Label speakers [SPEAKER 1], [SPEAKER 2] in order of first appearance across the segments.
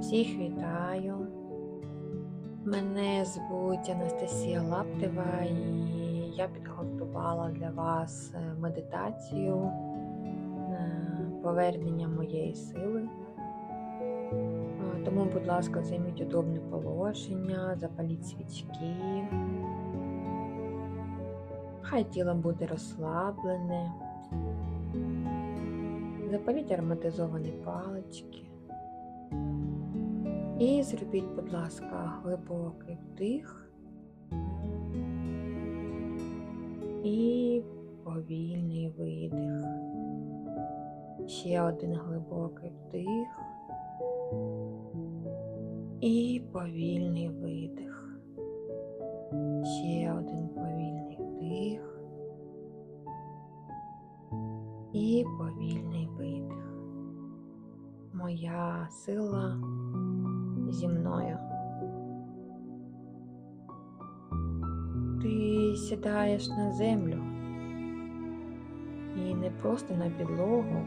[SPEAKER 1] Всіх вітаю. Мене звуть Анастасія Лаптева і я підготувала для вас е, медитацію е, повернення моєї сили. Е, Тому, будь ласка, займіть удобне положення, запаліть свічки. Хай тіло буде розслаблене. Запаліть ароматизовані палички. І зробіть, будь ласка, глибокий вдих і повільний видих. Ще один глибокий вдих і повільний видих. Ще один повільний вдих і повільний видих. Моя сила зі мною. Ти сідаєш на землю і не просто на підлогу,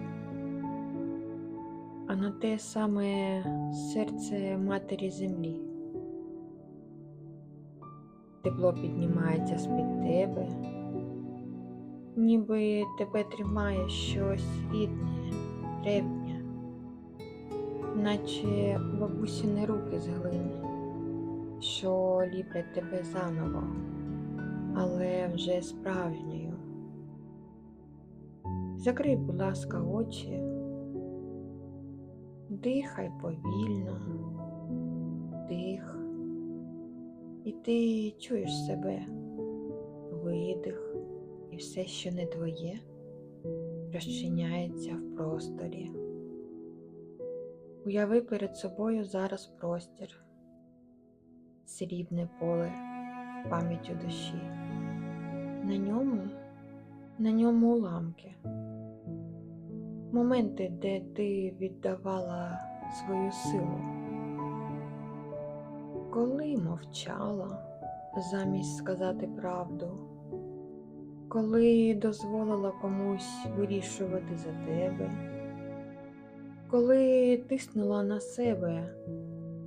[SPEAKER 1] а на те саме серце матері землі. Тепло піднімається з-під тебе, ніби тебе тримає щось рідне, древнє наче бабусіни руки з глини, що ліплять тебе заново, але вже справжньою. Закрий, будь ласка, очі, дихай повільно, дих, і ти чуєш себе, видих, і все, що не твоє, розчиняється в просторі. Уяви перед собою зараз простір, срібне поле пам'яттю душі. На ньому, на ньому уламки, моменти, де ти віддавала свою силу, коли мовчала замість сказати правду, коли дозволила комусь вирішувати за тебе коли тиснула на себе,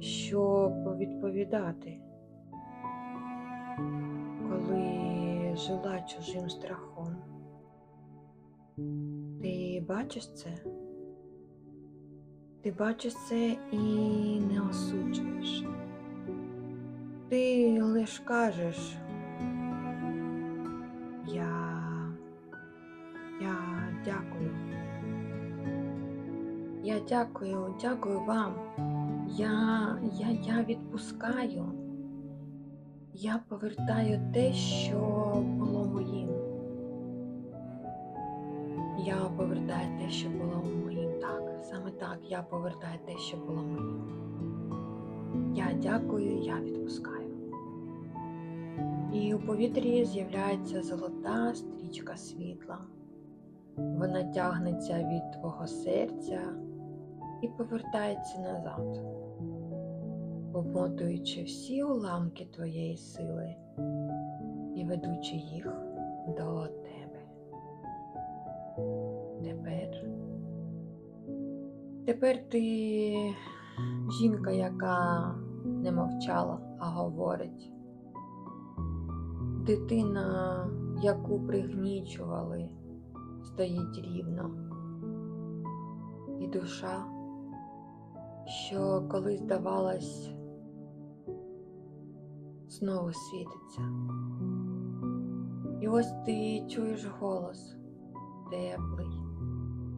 [SPEAKER 1] щоб відповідати, коли жила чужим страхом. Ти бачиш це? Ти бачиш це і не осуджуєш. Ти лиш кажеш, я, я дякую. Я дякую, дякую вам. Я, я, я відпускаю. Я повертаю те, що було моїм. Я повертаю те, що було моїм. Так, саме так, я повертаю те, що було моїм. Я дякую, я відпускаю. І у повітрі з'являється золота стрічка світла. Вона тягнеться від твого серця і повертається назад, обмотуючи всі уламки твоєї сили і ведучи їх до тебе. Тепер, тепер ти жінка, яка не мовчала, а говорить. Дитина, яку пригнічували, стоїть рівно. І душа, що колись здавалась, знову світиться. І ось ти чуєш голос теплий,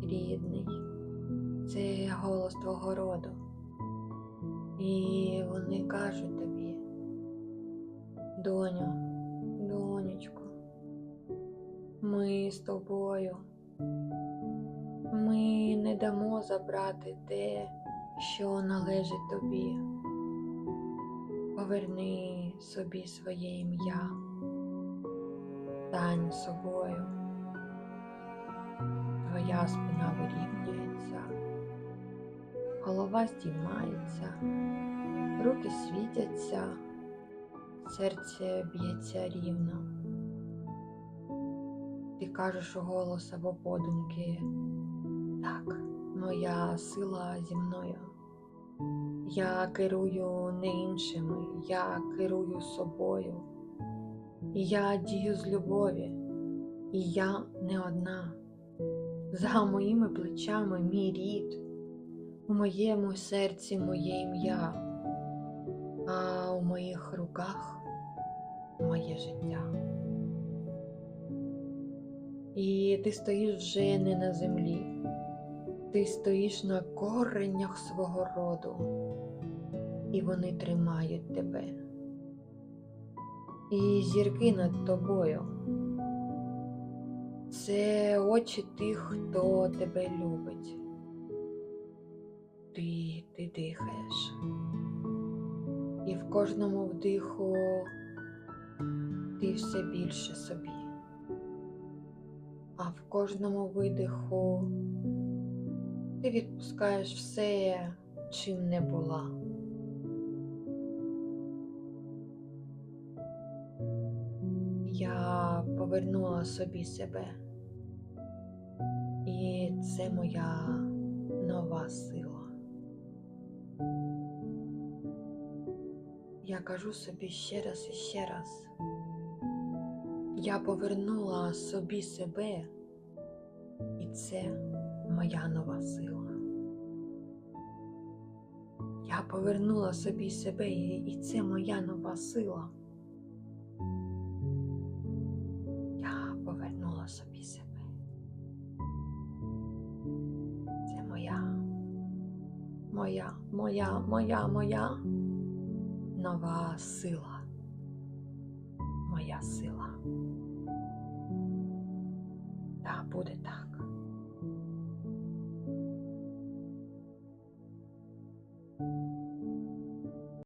[SPEAKER 1] рідний, це голос твого роду. І вони кажуть тобі, доню, донечко, ми з тобою. Ми не дамо забрати те, що належить тобі. Поверни собі своє ім'я, стань собою. Твоя спина вирівнюється, голова здіймається, руки світяться, серце б'ється рівно. Ти кажеш у голос або подумки, так, моя сила зі мною. Я керую не іншими, я керую собою. Я дію з любові, і я не одна. За моїми плечами мій рід, у моєму серці моє ім'я, а у моїх руках моє життя. І ти стоїш вже не на землі, ти стоїш на кореннях свого роду, і вони тримають тебе. І зірки над тобою. Це очі тих, хто тебе любить. Ти, ти дихаєш. І в кожному вдиху ти все більше собі. А в кожному видиху ти відпускаєш все, чим не була. Я повернула собі себе. І це моя нова сила. Я кажу собі ще раз і ще раз. Я повернула собі себе, і це моя нова сила. Я повернула собі себе, і це моя нова сила. Я повернула собі себе. Це моя, моя, моя, моя, моя нова сила. Моя сила. Та буде так.